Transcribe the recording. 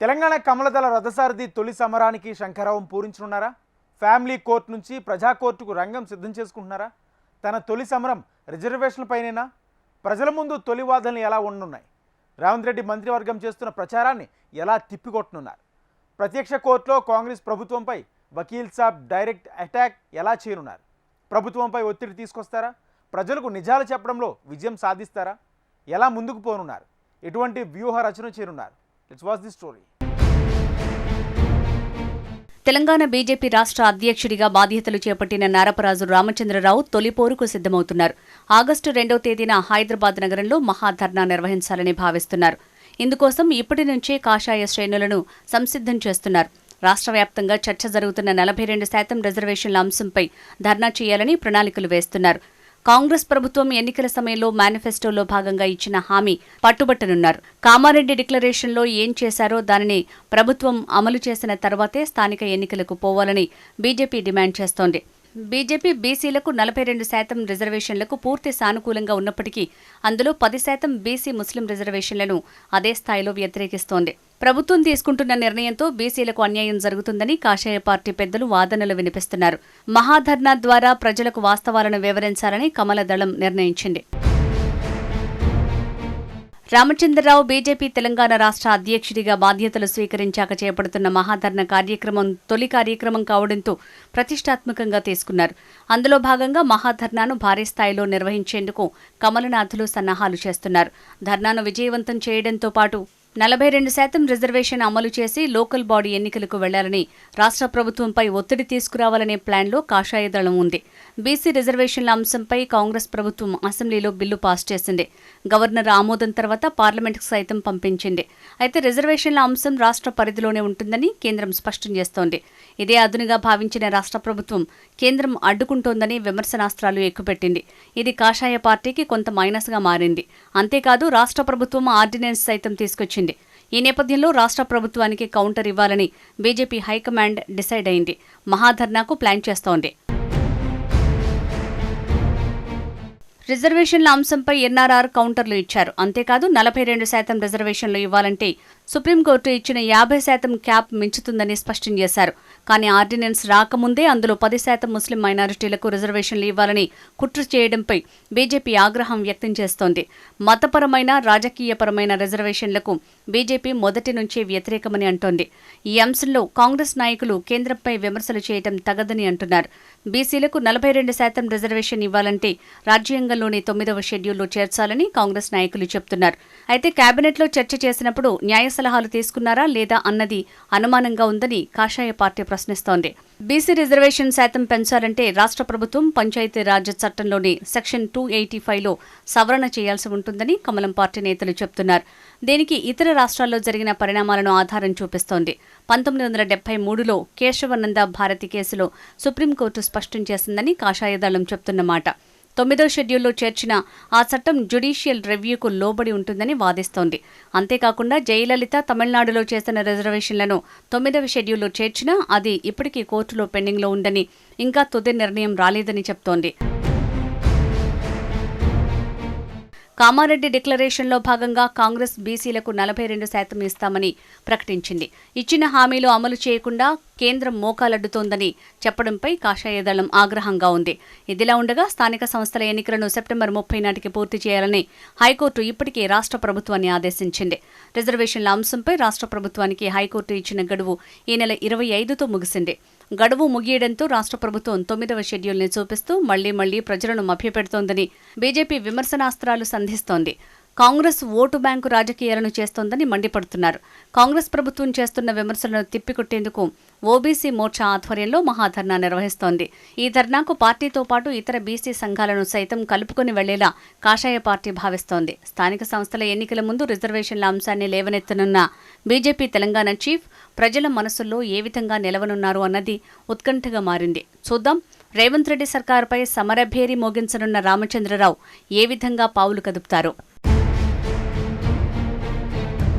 తెలంగాణ కమలదళ రథసారథి తొలి సమరానికి శంఖరావం పూరించనున్నారా? ఫ్యామిలీ కోర్టు నుంచి ప్రజా కోర్టుకు రంగం సిద్ధం చేసుకుంటున్నారా? తన తొలి సమరం రిజర్వేషన్లపైనేనా ప్రజల ముందు తొలి వాదనలు ఎలా ఉండనున్నాయి? రేవంత్ రెడ్డి మంత్రివర్గం చేస్తున్న ప్రచారాన్ని ఎలా తిప్పికొట్టనున్నారు? ప్రత్యక్ష కోర్టులో కాంగ్రెస్ ప్రభుత్వంపై వకీల్ సాబ్ డైరెక్ట్ అటాక్ ఎలా చేయనున్నారు ప్రభుత్వంపై ఒత్తిడి తీసుకొస్తారా? ప్రజలకు నిజాలు చెప్పడంలో విజయం సాధిస్తారా? ఎలా ముందుకు పోనున్నారు? ఎటువంటి వ్యూహ రచన చేరున్నారు? Let's watch the story Telangana BJP రాష్ట్ర అధ్యక్షుడిగా బాధ్యతలు చేపట్టిన నారపరాజు రామచంద్రరావు తొలి పోరుకు సిద్దమవుతున్నారు ఆగస్టు రెండో తేదీన హైదరాబాద్ నగరంలో మహాధర్నా నిర్వహించాలని భావిస్తున్నారు. ఇందుకోసం ఇప్పటి నుంచే కాషాయ శ్రేణులను సంసిద్ధం చేస్తున్నారు. రాష్ట్ర వ్యాప్తంగా చర్చ జరుగుతున్న నలభై రెండు శాతం రిజర్వేషన్ల అంశంపై ధర్నా చేయాలని ప్రణాళికలు వేస్తున్నారు. కాంగ్రెస్ ప్రభుత్వం ఎన్నికల సమయంలో మేనిఫెస్టోలో భాగంగా ఇచ్చిన హామీ పట్టుబట్టనున్నారు. కామారెడ్డి డిక్లరేషన్లో ఏం చేశారో దానిని ప్రభుత్వం అమలు చేసిన తర్వాతే స్థానిక ఎన్నికలకు పోవాలని బీజేపీ డిమాండ్ చేస్తోంది. బీజేపీ బీసీలకు నలభై రెండు శాతం రిజర్వేషన్లకు పూర్తి సానుకూలంగా ఉన్నప్పటికీ అందులో పది శాతం బీసీ ముస్లిం రిజర్వేషన్లను అదే స్థాయిలో వ్యతిరేకిస్తోంది. ప్రభుత్వం తీసుకుంటున్న నిర్ణయంతో బీసీలకు అన్యాయం జరుగుతుందని కాషాయ పార్టీ పెద్దలు వాదనలు వినిపిస్తున్నారు. మహాధర్నా ద్వారా ప్రజలకు వాస్తవాలను వివరించాలని కమల దళం నిర్ణయించింది. రామచంద్రరావు బీజేపీ తెలంగాణ రాష్ట్ర అధ్యక్షుడిగా బాధ్యతలు స్వీకరించాక చేపడుతున్న మహాధర్ణ కార్యక్రమం తొలి కార్యక్రమం కావడంతో ప్రతిష్టాత్మకంగా తీసుకున్నారు. అందులో భాగంగా మహాధర్నాను భారీ స్థాయిలో నిర్వహించేందుకు కమలనాథులు సన్నాహాలు చేస్తున్నారు. ధర్నాను విజయవంతం చేయడంతో పాటు నలభై రెండు శాతం రిజర్వేషన్ అమలు చేసి లోకల్ బాడీ ఎన్నికలకు వెళ్ళాలని రాష్ట్ర ప్రభుత్వంపై ఒత్తిడి తీసుకురావాలనే ప్లాన్లో కాషాయ దళం ఉంది. బీసీ రిజర్వేషన్ల అంశంపై కాంగ్రెస్ ప్రభుత్వం అసెంబ్లీలో బిల్లు పాస్ చేసింది. గవర్నర్ ఆమోదం తర్వాత పార్లమెంట్కు సైతం పంపించింది. అయితే రిజర్వేషన్ల అంశం రాష్ట్ర పరిధిలోనే ఉంటుందని కేంద్రం స్పష్టం చేస్తోంది. ఇదే అదునుగా భావించిన రాష్ట్ర ప్రభుత్వం కేంద్రం అడ్డుకుంటోందని విమర్శనాస్త్రాలు ఎక్కుపెట్టింది. ఇది కాషాయ పార్టీకి కొంత మైనస్గా మారింది. అంతేకాదు రాష్ట్ర ప్రభుత్వం ఆర్డినెన్స్ సైతం తీసుకొచ్చింది. ఈ నేపథ్యంలో రాష్ట్ర ప్రభుత్వానికి కౌంటర్ ఇవ్వాలని బీజేపీ హైకమాండ్ డిసైడ్ అయింది. మహాధర్నాకు ప్లాన్ చేస్తోంది. రిజర్వేషన్ల అంశంపై ఎన్ఆర్ఆర్ కౌంటర్లు ఇచ్చారు. అంతేకాదు నలభై రెండు శాతం రిజర్వేషన్లు ఇవ్వాలంటే సుప్రీంకోర్టు ఇచ్చిన యాభై శాతం క్యాప్ మించుతుందని స్పష్టం చేశారు. కానీ ఆర్డినెన్స్ రాకముందే అందులో పది శాతం ముస్లిం మైనారిటీలకు రిజర్వేషన్లు ఇవ్వాలని కుట్ర చేయడంపై బీజేపీ ఆగ్రహం వ్యక్తం చేస్తోంది. మతపరమైన రాజకీయపరమైన రిజర్వేషన్లకు బీజేపీ మొదటి నుంచే వ్యతిరేకమని అంటోంది. ఈ అంశంలో కాంగ్రెస్ నాయకులు కేంద్రంపై విమర్శలు చేయడం తగదని అంటున్నారు. బీసీలకు నలభై రెండు శాతం రిజర్వేషన్ ఇవ్వాలంటే రాజ్యాంగంలోని తొమ్మిదవ షెడ్యూల్లో చేర్చాలని కాంగ్రెస్ నాయకులు చెబుతున్నారు అయితే కేబినెట్లో చర్చ చేసినప్పుడు న్యాయ సలహాలు తీసుకున్నారా లేదా అన్నది అనుమానంగా ఉందని కాషాయ పార్టీ ప్రశ్నిస్తోంది. బీసీ రిజర్వేషన్ శాతం పెంచాలంటే రాష్ట్ర ప్రభుత్వం పంచాయతీరాజ్ చట్టంలోని సెక్షన్ టూ ఎయిటీ ఫైవ్లో సవరణ చేయాల్సి ఉంటుందని కమలం పార్టీ నేతలు చెబుతున్నారు దీనికి ఇతర రాష్ట్రాల్లో జరిగిన పరిణామాలను ఆధారం చూపిస్తోంది. పంతొమ్మిది వందల డెబ్బై మూడులో కేశవనంద భారతి కేసులో సుప్రీంకోర్టు స్పష్టం చేసిందని కాషాయ దళం చెబుతున్నమాట తొమ్మిదో షెడ్యూల్లో చేర్చిన ఆ చట్టం జ్యుడిషియల్ రివ్యూకు లోబడి ఉంటుందని వాదిస్తోంది. అంతేకాకుండా జయలలిత తమిళనాడులో చేసిన రిజర్వేషన్లను తొమ్మిదవ షెడ్యూల్లో చేర్చినా అది ఇప్పటికీ కోర్టులో పెండింగ్లో ఉందని ఇంకా తుది నిర్ణయం రాలేదని చెప్తోంది. కామారెడ్డి డిక్లరేషన్లో భాగంగా కాంగ్రెస్ బీసీలకు నలభై రెండు శాతం ఇస్తామని ప్రకటించింది. ఇచ్చిన హామీలు అమలు చేయకుండా కేంద్రం మోకాలడ్డుతోందని చెప్పడంపై కాషాయ దళం ఆగ్రహంగా ఉంది. ఇదిలా ఉండగా స్థానిక సంస్థల ఎన్నికలను సెప్టెంబర్ ముప్పై నాటికి పూర్తి చేయాలని హైకోర్టు ఇప్పటికే రాష్ట్ర ప్రభుత్వాన్ని ఆదేశించింది. రిజర్వేషన్ల అంశంపై రాష్ట్ర ప్రభుత్వానికి హైకోర్టు ఇచ్చిన గడువు ఈ నెల ఇరవై ఐదుతో ముగిసింది. గడువు ముగియడంతో రాష్ట్ర ప్రభుత్వం తొమ్మిదవ షెడ్యూల్ని చూపిస్తూ మళ్ళీ మళ్ళీ ప్రజలను మభ్యపెడుతోందని బీజేపీ విమర్శనాస్త్రాలు సంధిస్తోంది. కాంగ్రెస్ ఓటు బ్యాంకు రాజకీయాలను చేస్తోందని మండిపడుతున్నారు. కాంగ్రెస్ ప్రభుత్వం చేస్తున్న విమర్శలను తిప్పికొట్టేందుకు ఓబీసీ మోర్చా ఆధ్వర్యంలో మహాధర్నా నిర్వహిస్తోంది. ఈ ధర్నాకు పార్టీతో పాటు ఇతర బీసీ సంఘాలను సైతం కలుపుకొని వెళ్ళేలా కాషాయ పార్టీ భావిస్తోంది. స్థానిక సంస్థల ఎన్నికల ముందు రిజర్వేషన్ల అంశాన్ని లేవనెత్తనున్న బీజేపీ తెలంగాణ చీఫ్ ప్రజల మనసుల్లో ఏ విధంగా నిలవనున్నారు అన్నది ఉత్కంఠగా మారింది. చూద్దాం రేవంత్ రెడ్డి సర్కారుపై సమరభేరి మోగించనున్న రామచంద్రరావు ఏ విధంగా పావులు కదుపుతారో?